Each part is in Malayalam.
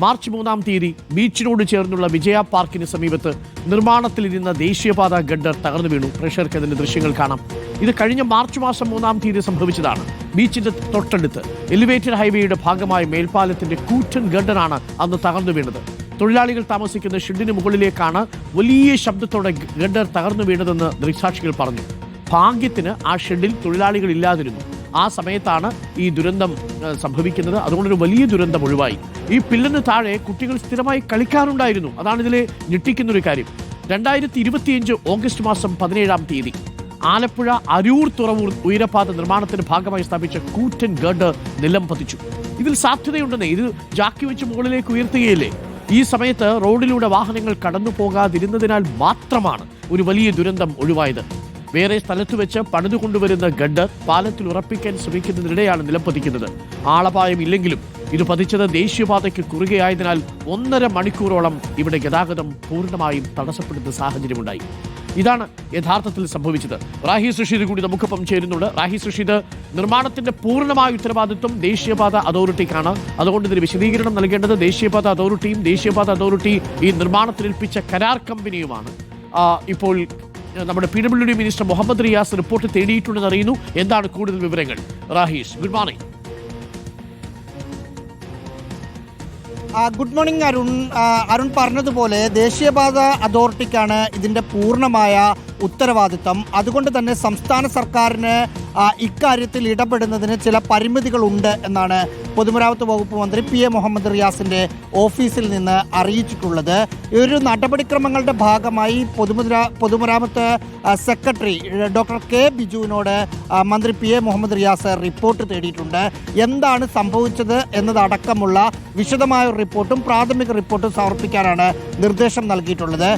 മാർച്ച് മൂന്നാം തീയതി ബീച്ചിനോട് ചേർന്നുള്ള വിജയ പാർക്കിന് സമീപത്ത് നിർമ്മാണത്തിലിരുന്ന ദേശീയപാത ഗഡർ തകർന്നു വീണു. പ്രേക്ഷകർക്ക് അതിന്റെ ദൃശ്യങ്ങൾ കാണാം. ഇത് കഴിഞ്ഞ മാർച്ച് മാസം മൂന്നാം തീയതി സംഭവിച്ചതാണ്. ബീച്ചിന്റെ തൊട്ടടുത്ത് എലിവേറ്റഡ് ഹൈവേയുടെ ഭാഗമായ മേൽപ്പാലത്തിന്റെ കൂറ്റൻ ഗഡറാണ് അന്ന് തകർന്നു വീണത്. തൊഴിലാളികൾ താമസിക്കുന്ന ഷെഡിന് മുകളിലേക്കാണ് വലിയ ശബ്ദത്തോടെ ഗഡർ തകർന്നു വീണതെന്ന് ദൃക്സാക്ഷികൾ പറഞ്ഞു. ഭാഗ്യത്തിന് ആ ഷെഡിൽ തൊഴിലാളികൾ ഇല്ലാതിരുന്നു. ആ സമയത്താണ് ഈ ദുരന്തം സംഭവിക്കുന്നത്. അതുകൊണ്ടൊരു വലിയ ദുരന്തം ഒഴിവായി. ഈ പില്ലിന് താഴെ കുട്ടികൾ സ്ഥിരമായി കളിക്കാറുണ്ടായിരുന്നു. അതാണ് ഇതിലെ ഞെട്ടിക്കുന്ന ഒരു കാര്യം. രണ്ടായിരത്തി ഇരുപത്തിയഞ്ച് ഓഗസ്റ്റ് മാസം പതിനേഴാം തീയതി ആലപ്പുഴ അരൂർ തുറവൂർ ഉയരപ്പാത നിർമ്മാണത്തിന്റെ ഭാഗമായി സ്ഥാപിച്ച കൂറ്റൻ ഗഡ് നിലം പതിച്ചു. ഇതിൽ സാധ്യതയുണ്ടെന്നേ. ഇത് ജാക്കി വെച്ച് മുകളിലേക്ക് ഉയർത്തുകയില്ലേ? ഈ സമയത്ത് റോഡിലൂടെ വാഹനങ്ങൾ കടന്നു പോകാതിരുന്നതിനാൽ മാത്രമാണ് ഒരു വലിയ ദുരന്തം ഒഴിവായത്. വേറെ സ്ഥലത്ത് വെച്ച് പണിതു കൊണ്ടുവരുന്ന ഗഡ് പാലത്തിൽ ഉറപ്പിക്കാൻ ശ്രമിക്കുന്നതിനിടെയാണ് നിലംപതിക്കുന്നത്. ആളപായം ഇല്ലെങ്കിലും ഇത് പതിച്ചത് ദേശീയപാതയ്ക്ക് കുറുകെയായതിനാൽ ഒന്നര മണിക്കൂറോളം ഇവിടെ ഗതാഗതം പൂർണമായും തടസ്സപ്പെടുന്ന സാഹചര്യമുണ്ടായി. ഇതാണ് യഥാർത്ഥത്തിൽ സംഭവിച്ചത്. റാഹി സുഷീദ് കൂടി നമുക്കൊപ്പം ചേരുന്നുണ്ട്. റാഹി സുഷീദ് നിർമ്മാണത്തിന്റെ പൂർണമായ ഉത്തരവാദിത്വം ദേശീയപാത അതോറിറ്റിക്കാണ്. അതുകൊണ്ട് ഇതിന് വിശദീകരണം നൽകേണ്ടത് ദേശീയപാത അതോറിറ്റിയും ദേശീയപാത അതോറിറ്റി ഈ നിർമ്മാണത്തിൽ ഏൽപ്പിച്ച കരാർ കമ്പനിയുമാണ്. ഇപ്പോൾ നമ്മുടെ P W D minister Muhammad Riyas report തേടിയിട്ടുണ്ടെന്ന് അറിയുന്നു. എന്താണ് കൂടുതൽ വിവരങ്ങൾ? Raheesh good morning. Good morning Arun. Arun പറഞ്ഞതുപോലെ ദേശീയപാത അതോറിറ്റിക്കാണ് ഇതിന്റെ പൂർണമായ ഉത്തരവാദിത്തം. അതുകൊണ്ട് തന്നെ സംസ്ഥാന സർക്കാരിന് ഇക്കാര്യത്തിൽ ഇടപെടുന്നതിന് ചില പരിമിതികളുണ്ട് എന്നാണ് പൊതുമരാമത്ത് വകുപ്പ് മന്ത്രി പി എ മുഹമ്മദ് റിയാസിന്റെ ഓഫീസിൽ നിന്ന് അറിയിച്ചിട്ടുള്ളത്. ഒരു നടപടിക്രമങ്ങളുടെ ഭാഗമായി പൊതുമുരാ പൊതുമരാമത്ത് സെക്രട്ടറി ഡോക്ടർ കെ ബിജുവിനോട് മന്ത്രി P A Muhammad Riyas report തേടിയിട്ടുണ്ട്. എന്താണ് സംഭവിച്ചത് എന്നതടക്കമുള്ള വിശദമായ റിപ്പോർട്ടും പ്രാഥമിക റിപ്പോർട്ടും സമർപ്പിക്കാനാണ് നിർദ്ദേശം നൽകിയിട്ടുള്ളത്.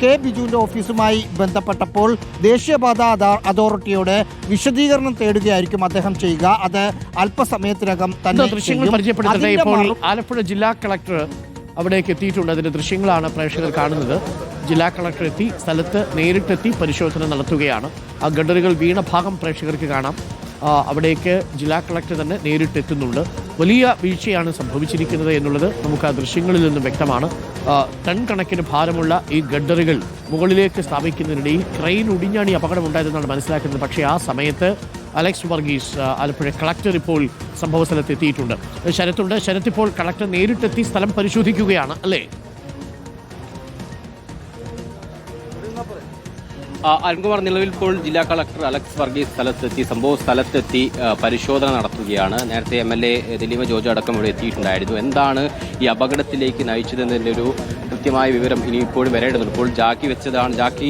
കെ ബിജുവിന്റെ ഓഫീസുമായി ബന്ധപ്പെട്ടപ്പോൾ ദേശീയപാത അതോറിറ്റിയുടെ വിശദീകരണം തേടുകയായിരിക്കും അദ്ദേഹം ചെയ്യുക. അത് അല്പസമയത്തിനകം തന്നെ ദൃശ്യങ്ങൾ. പരിചയപ്പെടുത്തട്ടെ. ഇപ്പോൾ ആലപ്പുഴ ജില്ലാ കളക്ടർ അവിടേക്ക് എത്തിയിട്ടുണ്ട്. അതിന്റെ ദൃശ്യങ്ങളാണ് പ്രേക്ഷകർ കാണുന്നത്. ജില്ലാ കളക്ടർ എത്തി സ്ഥലത്ത് നേരിട്ടെത്തി പരിശോധന നടത്തുകയാണ്. ആ ഗഡറുകൾ വീണ ഭാഗം പ്രേക്ഷകർക്ക് കാണാം. അവിടേക്ക് ജില്ലാ കളക്ടർ തന്നെ നേരിട്ടെത്തുന്നുണ്ട്. വലിയ വീഴ്ചയാണ് സംഭവിച്ചിരിക്കുന്നത് എന്നുള്ളത് നമുക്ക് ആ ദൃശ്യങ്ങളിൽ നിന്നും വ്യക്തമാണ്. ടൺ കണക്കിന് ഭാരമുള്ള ഈ ഗഡറുകൾ മുകളിലേക്ക് സ്ഥാപിക്കുന്നതിനിടയിൽ ക്രെയിൻ ഒടിഞ്ഞാണ് ഈ അപകടം ഉണ്ടായതെന്നാണ് മനസ്സിലാക്കുന്നത്. പക്ഷേ ആ സമയത്ത് അലക്സ് വർഗീസ് ആലപ്പുഴ കളക്ടർ ഇപ്പോൾ സംഭവ സ്ഥലത്ത് എത്തിയിട്ടുണ്ട്. ശരത്തുണ്ട്. ശരത്ത് ഇപ്പോൾ കളക്ടർ നേരിട്ടെത്തി സ്ഥലം പരിശോധിക്കുകയാണ് അല്ലേ? അരുൺകുമാർ നിലവിൽ ഇപ്പോൾ ജില്ലാ കളക്ടർ അലക്സ് വർഗീസ് സ്ഥലത്തെത്തി സംഭവ സ്ഥലത്തെത്തി പരിശോധന നടത്തുകയാണ്. നേരത്തെ M L A Dileepa George അടക്കം ഇവിടെ എത്തിയിട്ടുണ്ടായിരുന്നു. എന്താണ് ഈ അപകടത്തിലേക്ക് നയിച്ചതെന്നതിന്റെ ഒരു കൃത്യമായ വിവരം ഇനി ഇപ്പോഴും വരേണ്ടതുണ്ട്. ഇപ്പോൾ ജാക്കി വെച്ചതാണ് ജാക്കി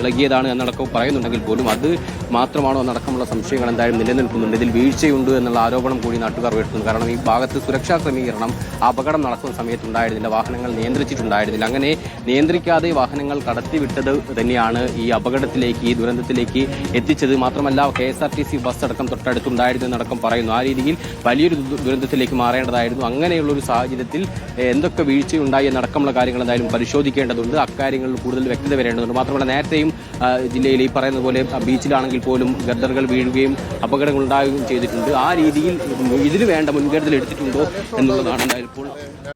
ഇളകിയതാണ് എന്നടക്കം പറയുന്നുണ്ടെങ്കിൽ പോലും അത് മാത്രമാണോ എന്നടക്കമുള്ള സംശയങ്ങൾ എന്തായാലും നിലനിൽക്കുന്നുണ്ട്. ഇതിൽ വീഴ്ചയുണ്ട് എന്നുള്ള ആരോപണം കൂടി നാട്ടുകാർ ഉയർത്തുന്നു. കാരണം ഈ ഭാഗത്ത് സുരക്ഷാ ക്രമീകരണം അപകടം നടക്കുന്ന സമയത്തുണ്ടായിരുന്നില്ല വാഹനങ്ങൾ നിയന്ത്രിച്ചിട്ടുണ്ടായിരുന്നില്ല. അങ്ങനെ നിയന്ത്രിക്കാതെ വാഹനങ്ങൾ കടത്തിവിട്ടത് തന്നെയാണ് ഈ അപകടത്തിലേക്ക് ഈ ദുരന്തത്തിലേക്ക് എത്തിച്ചത്. മാത്രമല്ല K S R T C bus അടക്കം തൊട്ടടുത്തുണ്ടായിരുന്നു എന്നടക്കം പറയുന്നു. ആ രീതിയിൽ വലിയൊരു ദുരന്തത്തിലേക്ക് മാറേണ്ടതായിരുന്നു. അങ്ങനെയുള്ള ഒരു സാഹചര്യത്തിൽ എന്തൊക്കെ വീഴ്ചയുണ്ടായി എന്നടക്കമുള്ള കാര്യങ്ങൾ എന്തായാലും പരിശോധിക്കേണ്ടതുണ്ട്. അക്കാര്യങ്ങളിൽ കൂടുതൽ വ്യക്തത വരേണ്ടതുണ്ട്. മാത്രമല്ല നേരത്തെയും ജില്ലയിൽ ഈ പറയുന്ന പോലെ ബീച്ചിലാണെങ്കിൽ പോലും ഗർദറുകൾ വീഴുകയും അപകടങ്ങൾ ഉണ്ടാവുകയും ചെയ്തിട്ടുണ്ട്. ആ രീതിയിൽ ഇതിന് വേണ്ട മുൻകരുതൽ എടുത്തിട്ടുണ്ടോ എന്നുള്ളതാണ് എന്തായാലും ഇപ്പോൾ